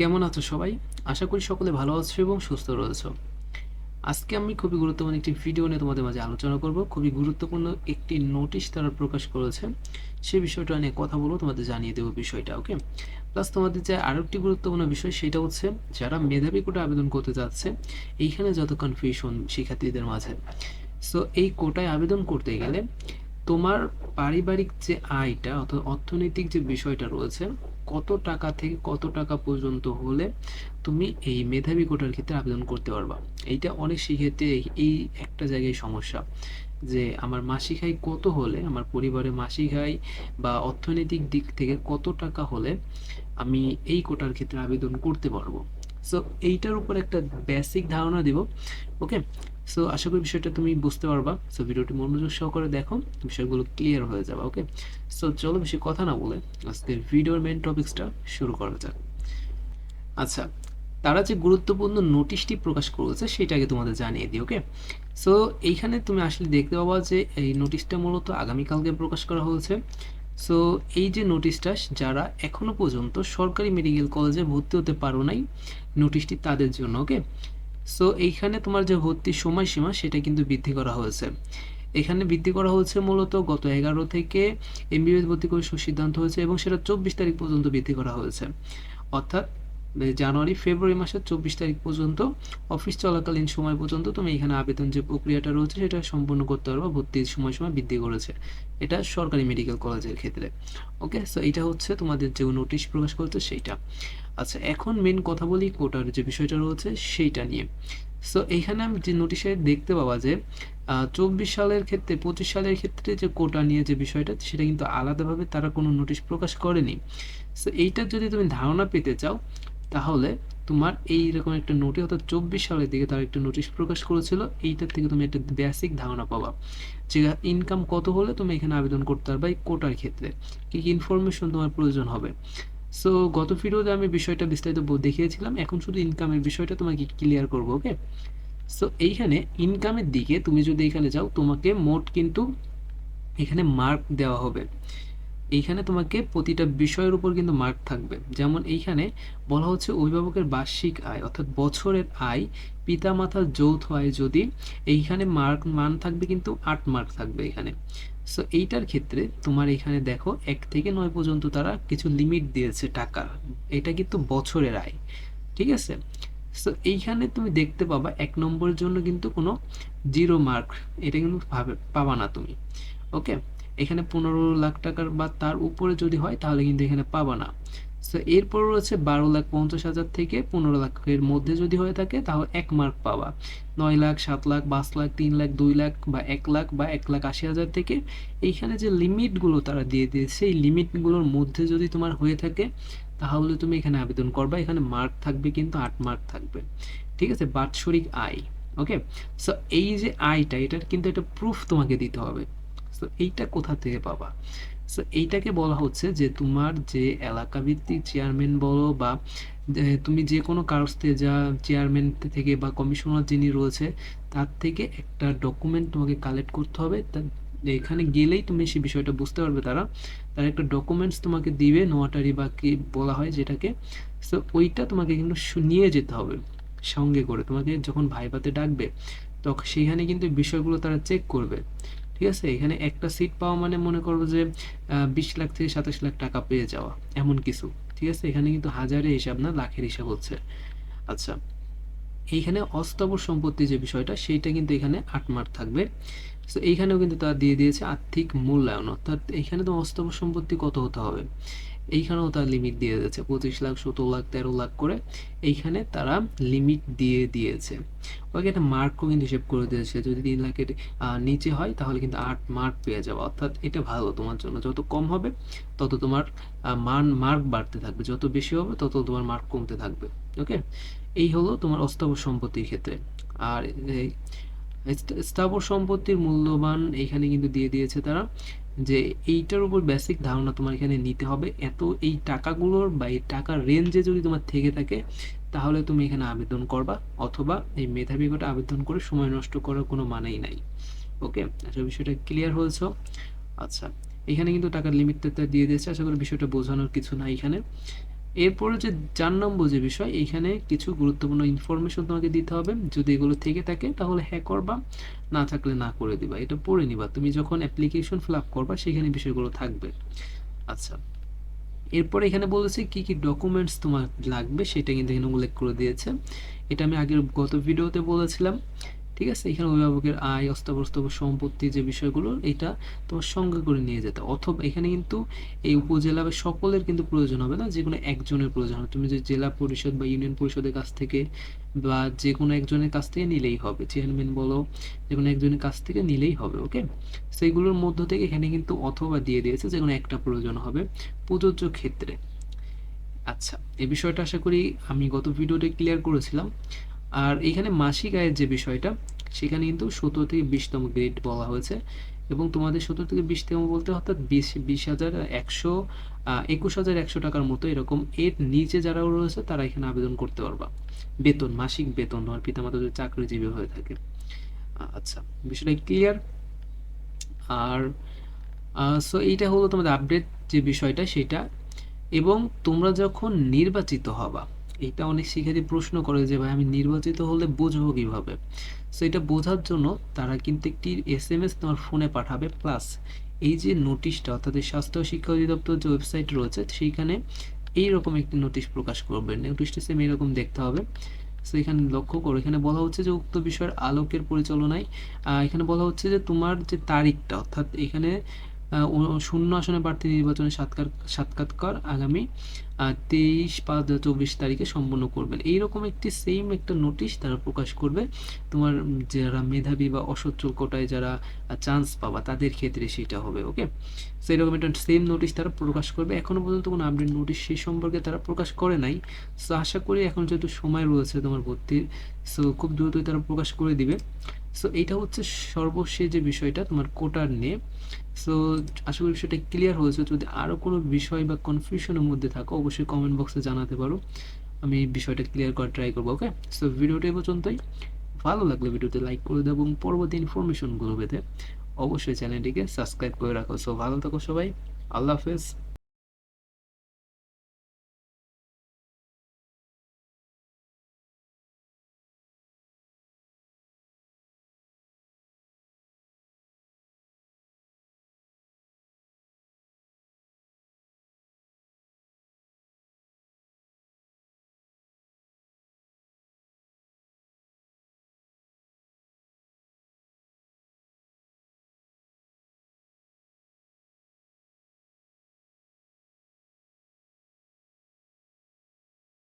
কেমন আছো সবাই? আশা করি সকলে ভালো আছো এবং সুস্থ রয়েছো। আজকে আমি খুবই গুরুত্বপূর্ণ একটি ভিডিও নিয়ে তোমাদের মাঝে আলোচনা করব। খুবই গুরুত্বপূর্ণ একটি নোটিশ তারা প্রকাশ করেছে। সে বিষয়টা নিয়ে কথা বলব, তোমাদের জানিয়ে দেবো বিষয়টা ওকে প্লাস তোমাদের যে আরও একটি গুরুত্বপূর্ণ বিষয়, সেটা হচ্ছে যারা মেধাবী কোটা আবেদন করতে যাচ্ছে, এইখানে যত কনফিউশন শিক্ষার্থীদের মাঝে। সো এই কোটায় আবেদন করতে গেলে তোমার পারিবারিক যে আয়টা অর্থনৈতিক যে বিষয়টা রয়েছে কত টাকা থেকে কত টাকা পর্যন্ত হলে তুমি এই মেধাবী কোটার ক্ষেত্রে আবেদন করতে পারবা। এইটা অনেক এই- এই একটা জায়গায় সমস্যা যে আমার মাসিক আয় কত হলে, আমার পরিবারের মাসিক আয় বা অর্থনৈতিক দিক থেকে কত টাকা হলে আমি এই কোটার ক্ষেত্রে আবেদন করতে পারব। সো এইটার উপর একটা বেসিক ধারণা দিব ওকে সো আশা করি বিষয়টা তুমি বুঝতে পারবা। সো ভিডিওটি মনোযোগ সহকারে দেখো, বিষয়গুলো ক্লিয়ার হয়ে যাবে ওকে সো চলো বেশি কথা না বলে আজকের ভিডিওর মেন টপিকসটা শুরু করা যাক। আচ্ছা তারা যে গুরুত্বপূর্ণ নোটিশটি প্রকাশ করেছে সেটাকে তোমাদের জানিয়ে দিই ওকে সো এইখানে তুমি আসলে দেখতে পাবা যে এই নোটিশটা মূলত আগামীকালকে প্রকাশ করা হয়েছে। সো এই যে নোটিশটা যারা এখনও পর্যন্ত সরকারি মেডিকেল কলেজে ভর্তি হতে পারো নাই নোটিশটি তাদের জন্য ওকে সো এইখানে তোমার যে ভর্তির সময়সীমা, সেটা কিন্তু বৃদ্ধি করা হয়েছে। এখানে বৃদ্ধি করা হয়েছে মূলত গত এগারো থেকে এমবিবিএস ভর্তি করে সিদ্ধান্ত হয়েছে এবং সেটা চব্বিশ তারিখ পর্যন্ত বৃদ্ধি করা হয়েছে। অর্থাৎ জানুয়ারি, ফেব্রুয়ারি মাসের চব্বিশ তারিখ পর্যন্ত, অফিস চলাকালীন সময় পর্যন্ত তুমি এখানে আবেদন যে প্রক্রিয়াটা রয়েছে, সেটা সম্পূর্ণ করতে পারবে, ভর্তির সময় সময় বৃদ্ধি করেছে। এটা সরকারি মেডিকেল কলেজের ক্ষেত্রে। ওকে সো এটা হচ্ছে তোমাদের যে নোটিশ প্রকাশ করেছে, সেইটা। আচ্ছা এখন মেন কথা বলি কোটার যে বিষয়টা রয়েছে, সেইটা নিয়ে। সো এইখানে আমি যে নোটিশে দেখতে পাওয়া যে চব্বিশ সালের ক্ষেত্রে, পঁচিশ সালের ক্ষেত্রে যে কোটা নিয়ে যে বিষয়টা, সেটা কিন্তু আলাদাভাবে তারা কোনো নোটিশ প্রকাশ করেনি। সো এইটার যদি তুমি ধারণা পেতে চাও তাহলে তোমার এইরকম একটা নোটিশ অর্থাৎ চব্বিশ সালের দিকে তার একটা নোটিশ প্রকাশ করেছিল, এইটার থেকে তুমি একটা বেসিক ধারণা পাবা যে ইনকাম কত হলে তুমি এখানে আবেদন করতে পারবে এই কোটার ক্ষেত্রে। কী কী ইনফরমেশন তোমার প্রয়োজন হবে। সো গত ভিডিওতে আমি বিষয়টা বিস্তারিত দেখিয়েছিলাম, এখন শুধু ইনকামের বিষয়টা তোমাকে ক্লিয়ার করব ওকে সো এইখানে ইনকামের দিকে তুমি যদি এখানে যাও, তোমাকে মোট কিন্তু এখানে মার্ক দেওয়া হবে। এইখানে তোমাকে প্রতিটা বিষয়ের উপর কিন্তু মার্ক থাকবে। যেমন এইখানে বলা হচ্ছে অভিভাবকের বার্ষিক আয়, অর্থাৎ বছরের আয় পিতা পিতামাতার যৌথ আয় যদি এইখানে মার্ক মান থাকবে কিন্তু আট মার্ক থাকবে এখানে সো এইটার ক্ষেত্রে তোমার এখানে দেখো এক থেকে নয় পর্যন্ত তারা কিছু লিমিট দিয়েছে টাকার এটা কিন্তু বছরের আয়, ঠিক আছে? সো এইখানে তুমি দেখতে পাবা এক নম্বরের জন্য কিন্তু কোনো জিরো মার্ক এটা কিন্তু পাবা না তুমি ওকে এখানে পনেরো লাখ টাকার বা তার উপরে যদি হয়, তাহলে কিন্তু এখানে পাবা না। সো এরপর রয়েছে বারো লাখ পঞ্চাশ হাজার থেকে পনেরো লাখের মধ্যে যদি হয়ে থাকে, তাহলে এক মার্ক পাবা। নয় লাখ, সাত লাখ, পাঁচ লাখ, তিন লাখ, দুই লাখ বা এক লাখ বা এক লাখ আশি হাজার থেকে এইখানে যে লিমিটগুলো তারা দিয়ে দিয়েছে এই লিমিটগুলোর মধ্যে যদি তোমার হয়ে থাকে, তাহলে তুমি এখানে আবেদন করবা। এখানে মার্ক থাকবে কিন্তু আট মার্ক থাকবে। ঠিক আছে? বাৎসরিক আয়। ওকে সো এই যে আয়টা, এটার কিন্তু একটা প্রুফ তোমাকে দিতে হবে। সো এইটা কোথা থেকে পাবা? সো এইটাকে বলা হচ্ছে যে তোমার যে এলাকা ভিত্তিক চেয়ারম্যান বলো বা তুমি যে কোনো কারোর যা চেয়ারম্যান থেকে বা কমিশনার যিনি রয়েছে, তার থেকে একটা ডকুমেন্ট তোমাকে কালেক্ট করতে হবে। এখানে গেলেই তুমি সেই বিষয়টা বুঝতে পারবে তারা। তার একটা ডকুমেন্টস তোমাকে দিবে নোয়াটারি বা কি বলা হয় যেটাকে। সো ওইটা তোমাকে কিন্তু নিয়ে যেতে হবে সঙ্গে করে। তোমাকে যখন ভাইভাতে ডাকবে তখন সেইখানে কিন্তু বিষয়গুলো তারা চেক করবে। ঠিক আছে? এখানে একটা সিট পাওয়া মানে মনে করব যে বিশ লাখ থেকে সাতাশ লাখ টাকা পেয়ে যাওয়া, এমন কিছু। ঠিক আছে? এখানে কিন্তু হাজারে হিসাব না, লাখের হিসাব হচ্ছে। আচ্ছা এইখানে অস্থাবর সম্পত্তি যে বিষয়টা, সেইটা কিন্তু এখানে আটমার থাকবে। তো এইখানেও কিন্তু তারা দিয়ে দিয়েছে আর্থিক মূল্যায়ন। অর্থাৎ এইখানে তো অস্থাবর সম্পত্তি কত হতে হবে? এইখানেও তার লিমিট দিয়ে দিয়েছে, পঁচিশ লাখ সতেরো লাখ, তেরো লাখ করে। এইখানে তারা লিমিট দিয়ে দিয়েছে। ওকে একটা মার্কও কিন্তু হিসেব করে দিয়েছে, যদি তিন লাখের নিচে হয় তাহলে কিন্তু আট মার্ক পেয়ে যাবে। অর্থাৎ এটা ভালো তোমার জন্য। যত কম হবে, তত তোমার মান মার্ক বাড়তে থাকবে। যত বেশি হবে, তত তোমার মার্ক কমতে থাকবে। ওকে? এই হলো তোমার অস্থাবর সম্পত্তির ক্ষেত্রে। আর এই স্থা- স্থাবর সম্পত্তির মূল্যবান এখানে কিন্তু দিয়ে দিয়েছে তারা। যে এইটার উপর বেসিক ধারণা তোমার এখানে নিতে হবে। এত এই টাকাগুলোর বা এই টাকার রেঞ্জে যদি তোমার থেকে থাকে, তাহলে তুমি এখানে আবেদন করবা অথবা এই মেধাবী কোটা আবেদন করে সময় নষ্ট করার কোনো মানেই নাই। ওকে আচ্ছা বিষয়টা ক্লিয়ার হয়েছে। আচ্ছা এখানে কিন্তু টাকার লিমিটটা দিয়ে দিয়েছে। আশা করি বিষয়টা বোঝানোর কিছু নাই এখানে। এরপরে যে চার নম্বর যে বিষয় এইখানে কিছু গুরুত্বপূর্ণ ইনফরমেশন তোমাকে দিতে হবে। যদি এগুলো থেকে থাকে, তাহলে হ্যাঁ করবা, না থাকলে না করে দিবা। এটা পড়ে নিবা। তুমি যখন অ্যাপ্লিকেশন ফিল আপ করবা, সেখানে বিষয়গুলো থাকবে। আচ্ছা। এরপরে এখানে বলেছে কি কি ডকুমেন্টস তোমার লাগবে, সেটা কিন্তু এখানে উল্লেখ করে দিয়েছে। এটা আমি আগের গত ভিডিওতে বলেছিলাম। ঠিক আছে? এখানে অভিভাবকের আয় অস্তাবস্তব সম্পত্তি যে বিষয়গুলো এটা তোমার সঙ্গে করে নিয়ে যেতে। অথবা এখানে কিন্তু এই উপজেলা বা সকলের কিন্তু প্রয়োজন হবে না যে কোনো একজনের প্রয়োজন হবে। তুমি যে জেলা পরিষদ বা ইউনিয়ন পরিষদের কাছ থেকে বা যে কোনো একজনের কাছ থেকে নিলেই হবে। চেয়ারম্যান বলো যে কোনো একজনের কাছ থেকে নিলেই হবে, ওকে? সেইগুলোর মধ্য থেকে এখানে কিন্তু অথবা দিয়ে দিয়েছে যে কোনো একটা প্রয়োজন হবে প্রযোজ্য ক্ষেত্রে। আচ্ছা এ বিষয়টা আশা করি আমি গত ভিডিওতে ক্লিয়ার করেছিলাম। আর এখানে মাসিক আয়ের যে বিষয়টা, সেখানে কিন্তু সতেরো থেকে বিশতম গ্রেড বলা হয়েছে এবং তোমাদের সতেরো থেকে বিশতম বলতে অর্থাৎ বিশ বিশ হাজার একশো একুশ হাজার একশো টাকার মতো এরকম এর নিচে যারা রয়েছে তারা এখানে আবেদন করতে পারবা। বেতন, মাসিক বেতন, তোমার পিতামাতা যদি চাকরিজীবী হয়ে থাকে। আচ্ছা বিষয়টা ক্লিয়ার আর সো এইটা হলো তোমাদের আপডেট যে বিষয়টা, সেটা। এবং তোমরা যখন নির্বাচিত হবা এটা অনেক শিক্ষার্থী প্রশ্ন করে যে, ভাই, আমি নির্বাচিত হলে বুঝব কীভাবে? সো এটা বোঝার জন্য তারা কিন্তু একটি এস এম এস তোমার ফোনে পাঠাবে। প্লাস এই যে নোটিশটা অর্থাৎ স্বাস্থ্য শিক্ষা অধিদপ্তর যে ওয়েবসাইট রয়েছে, সেইখানে এইরকম একটি নোটিশ প্রকাশ করবে। নোটিশটা সেম এরকম দেখতে হবে। সো এখানে লক্ষ্য করো, এখানে বলা হচ্ছে যে, উক্ত বিষয়ের আলোকের পরিচালনায়। এখানে বলা হচ্ছে যে, তোমার যে তারিখটা, অর্থাৎ এখানে শূন্য আসনে প্রার্থী নির্বাচনে সাতকার সাক্ষাৎকার আগামী তেইশ পাঁচ দু চব্বিশ তারিখে সম্পন্ন করবেন। এইরকম একটি সেম একটা নোটিশ তারা প্রকাশ করবে। তোমার যারা মেধাবী বা অসচ্ছল কোটায় যারা চান্স পাবা, তাদের ক্ষেত্রে সেটা হবে ওকে সেই রকম একটা সেম নোটিশ তারা প্রকাশ করবে। এখনও পর্যন্ত কোনো আপডেট নোটিশ সেই সম্পর্কে তারা প্রকাশ করে নাই। সো আশা করি এখন যেহেতু সময় রয়েছে তোমার ভর্তির সো খুব দ্রুতই তারা প্রকাশ করে দিবে। সো এইটা হচ্ছে সর্বশেষ যে বিষয়টা, তোমার কোটার নিয়ে সো আশা করি বিষয়টা ক্লিয়ার হয়েছে যদি আরও কোনো বিষয় বা কনফিউশনের মধ্যে থাকো, অবশ্যই কমেন্ট বক্সে জানাতে পারো। আমি বিষয়টা ক্লিয়ার করার ট্রাই করব ওকে সো ভিডিওটা পর্যন্তই। ভালো লাগলে ভিডিওতে লাইক করে দেবো এবং পরবর্তী ইনফরমেশনগুলো পেতে অবশ্যই চ্যানেলটিকে সাবস্ক্রাইব করে রাখো। সো ভালো থাকো সবাই। আল্লাহ হাফেজ।